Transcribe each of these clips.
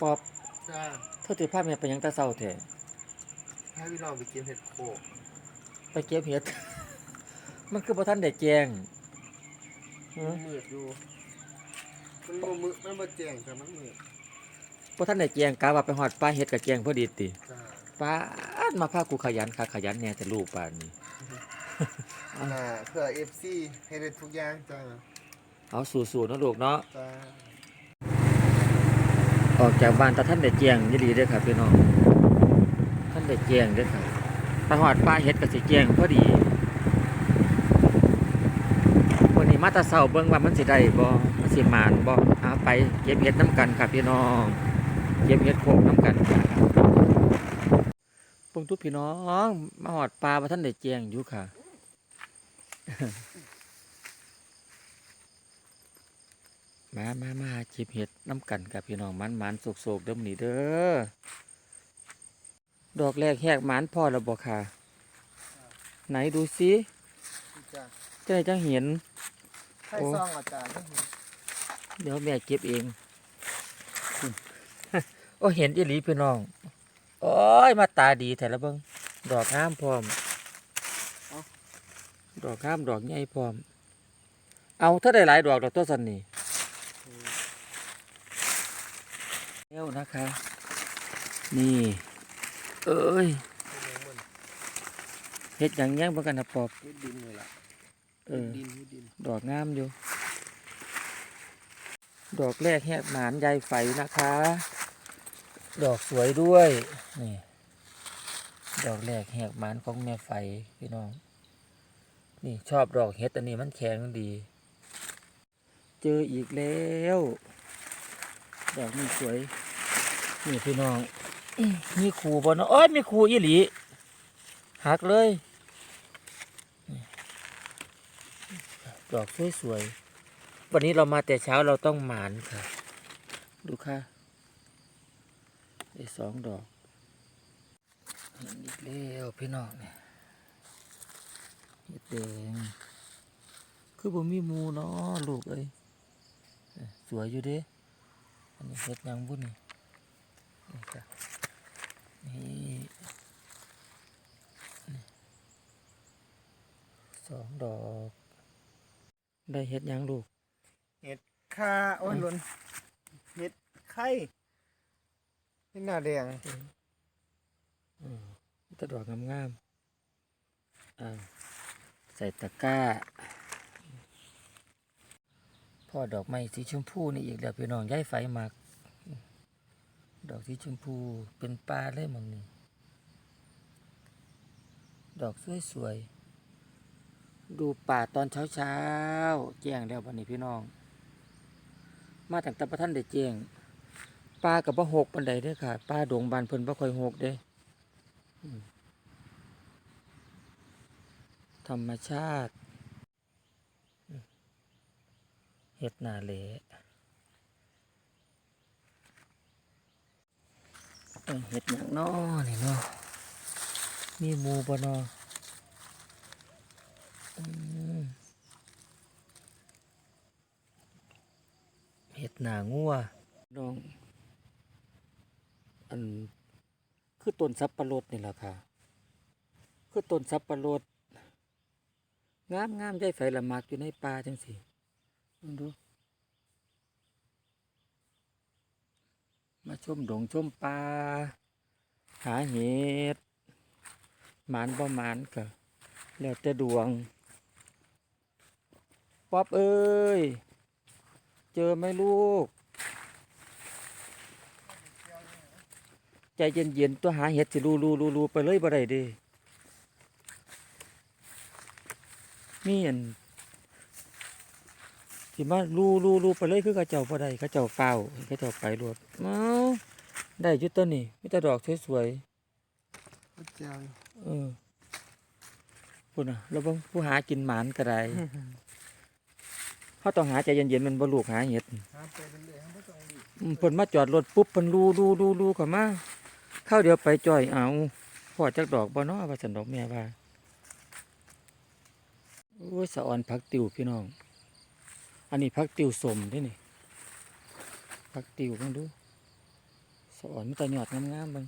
ปอบจ้าเท่าที่ภาพแม่ไปหยังตาเศร้าแท้ให้พี่น้องไปกินเห็ดโขกไปเก็บเห็ด มันคือบ่ทันได้แจ้งหืมัอนมืดอยู่มันบ่มืดมันบ่แจ้งแต่มันมืดบ่ทันได้แจ้งกะว่าไปฮอดป้าเฮ็ดก็แจ้งพอดีติจ้าป้าดมาพากูขยันคักขยันแหน่แต่ลูกป่านนี้น่ะเพื่อ FC ให้ได้ทุกอย่างจ้าเอาสู้ๆเนาะลูกเนาะ จ้า ออกจากบ้านตาท่านได้แจ้งยี่ดีด้อครับพี่น้องท่านได้แจ้งด้อครับไปฮอดป้าเฮ็ดก็สิแจ้งพอดีวันนี้มาตาเช้าเบิ่งว่ามันสิได้บ่มันสิมานบ่เอาไปเก็บเห็ดน้ำกันครับพี่น้องเก็บเห็ดโขกน้ำกันครับเบิ่งทุกพี่น้อง มาฮอดปลาว่าท่านได้แจ้งอยู่ค่ะ มามามาเก็บเห็ดน้ำกันกับพี่น้องมันมันโศกโศกๆเดิมอนี้เด้อ ดอกแรกแหกหมานพ่อแล้วบอกค่ะ ไหนดูซิจ้าจะได้จังเห็นให้โอ้ซองอาจารย์ให้เห็นเดี๋ยวแม่เก็บเอง โอ้เห็นอีหลีพี่น้อง โอ้ย มาตาดีแต่ละเบิ้งดอกงามพร้อม ดอกงามดอกใหญ่พร้อม เอาถ้าได้หลายดอกดอกตัวสันนี่เล้ว นะคะ นี่ เอ้ยเฮ็ดหยังแย่งเบิ่งกันนะปอบเฮ็ดดินเลยล่ะเออดินเฮ็ดดินดอกงามอยู่ ดอกแรกแหกหมานใยไฟนะคะ ดอกสวยด้วยนี่ดอกแรกแหกหมานของแม่ไฟพี่น้อง นี่ชอบดอกเห็ดอันนี้มันแข็งดี เจออีกแล้ว ดอกนี้สวย นี่พี่น้องอื้อมีขูบ่เนาะโอ้ยมีขูอีหลีหักเลยดอกสวยๆวันนี้เรามาแต่เช้าเราต้องหมานค่ะ ดูค่ะได้สองดอกเห็นอีกแล้วพี่น้องเนี่ยเห็ดแดงคือผมมีหมูเนาะลูกเอ้ยเอ้ยสวยอยู่เด้อันนี้เห็ดหยังบุ่นนี่ นี่จ้ะนี่นี่สองดอก ได้เห็ดหยังลูกค่าโอ้ยหล่นเฮ็ดไข่เฮ็ดหน้าแดงอืมมีแตะดอกงามๆอ่าใส่ตะกร้า พ่อดอกไม้สีชมพูนี่อีกแล้วพี่น้องย้ายไฟมัก ดอกสีชมพูเป็นปลาเลยมองนี่ดอกสวยๆดูป่าตอนเช้าๆแจ้งแล้ววันนี้พี่น้อง มาตั้งต่ประท่านได้แจ้งปลากับบ่หกปันใดเด้อค่ะปลาดงบานเพิ่นบ่ค่อยหกเด้ธรรมชาติเฮ็ดนาเหลเอ้ย เฮ็ดหยังน้อนี่เนาะมีหมูบ่เนาะอืมเฮ็ดหนางัวน้องอันคือต้นสับปะรดนี่แหละค่ะ คือต้นสับปะรดงามงามได้ไฟละหมากอยู่ในป่าจังสิลองดู มาชมดงชมป่าหาเห็ดหมานบ่หมานก็แล้วแต่ดวง ป๊อบเอ้ย เจอไหมลูก ใจเย็นๆตัวหาเห็ดสิรูรูรูรูไปเลยบ่ได้เดิมีอัน สิมารูรูรูไปเลยคือเขาเจ้าบ่ได้เขาเจ้าเฝ้าเขาเจ้าไปรวดเอ้าได้อยุตัวนี้มีแต่ดอกสวยอาจารย์ๆเออพุ่นน่ะแล้วเบิ่งผู้หากินหมานก็ได้เขาต้องหาใจเย็นๆมันบ่ลูกหาเห็ดหาไปเรื่อยๆบ่ต้องรีบอืมเพิ่นมาจอดรถปุ๊บเพิ่นรูรูรูรูเข้ามาเข้าวเดียวไปจ่อยเอาพอจักดอกบ่เนาะว่าสันดอกแม่ว่าโอ้ยสะออนผักติวพี่น้อง อันนี้ผักติวสมเด้นี่ผักติวเพิ่งดู สอนมีแต่หยอดงามๆบิ่ง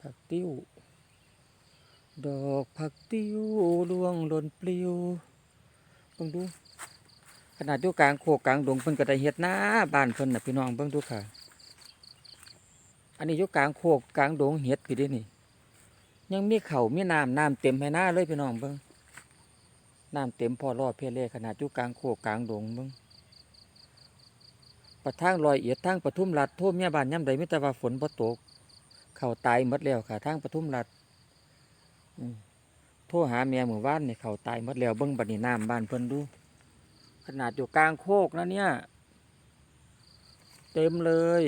ผักติวดอกผักติ้วร่วงหล่นปลิวเบิ่งดู ขนาดอยู่กลางโคกกลางดงเพิ่นก็ได้เฮ็ดนาบ้านเพิ่นน่ะพี่น้องเบิ่งดูค่ะ อันนี้อยู่กลางโคกกลางดงเฮ็ดพี่เด้นี่ ยังมีเขามีน้ำน้ำเต็มให้หน้าเลยพี่น้องเบิ่ง น้ำเต็มพ่อรอดเพเล่ขนาดอยู่กลางโคกกลางดงเบิ่งประทางลอยเอียดทางปทุมรัฐโทษเมียบ้านย่ำใดมีแต่ว่าฝนบ่ตก เข่าตายหมดแล้วค่ะทางปทุมรัฐอืมโทรหาแม่หมู่บ้านเนี่ยเข่าตายหมดแล้วเบิ่งบัดนี้น้ำบ้านเพิ่นดู ขนาดอยู่กลางโคกนะเนี่ย เต็มเลย